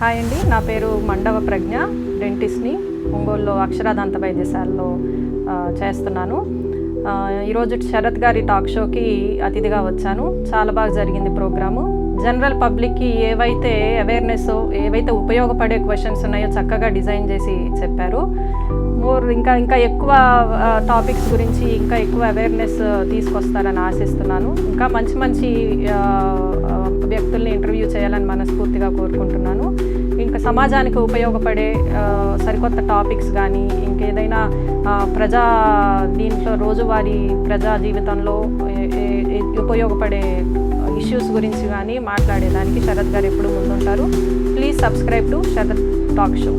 Hi అండి నా పేరు మండవ ప్రజ్ఞ డెంటిస్ట్ని ఒంగోలులో అక్షరాదంత వైద్యశాలలో చేస్తున్నాను. ఈరోజు శరత్ గారి టాక్ షోకి అతిథిగా వచ్చాను. చాలా బాగా జరిగింది ప్రోగ్రాము. జనరల్ పబ్లిక్కి ఏవైతే అవేర్నెస్ ఏవైతే ఉపయోగపడే క్వశ్చన్స్ ఉన్నాయో చక్కగా డిజైన్ చేసి చెప్పారు. మోర్ ఇంకా ఇంకా ఎక్కువ టాపిక్స్ గురించి ఇంకా ఎక్కువ అవేర్నెస్ తీసుకొస్తారని ఆశిస్తున్నాను. ఇంకా మంచి మంచి మనస్ఫూర్తిగా కోరుకుంటున్నాను. ఇంకా సమాజానికి ఉపయోగపడే సరికొత్త టాపిక్స్ కానీ ఇంకేదైనా ప్రజా దీంట్లో రోజువారీ ప్రజా జీవితంలో ఉపయోగపడే ఇష్యూస్ గురించి కానీ మాట్లాడేదానికి శరత్ గారు ఎప్పుడు ముందుంటారు. Please subscribe to Sharath talk show.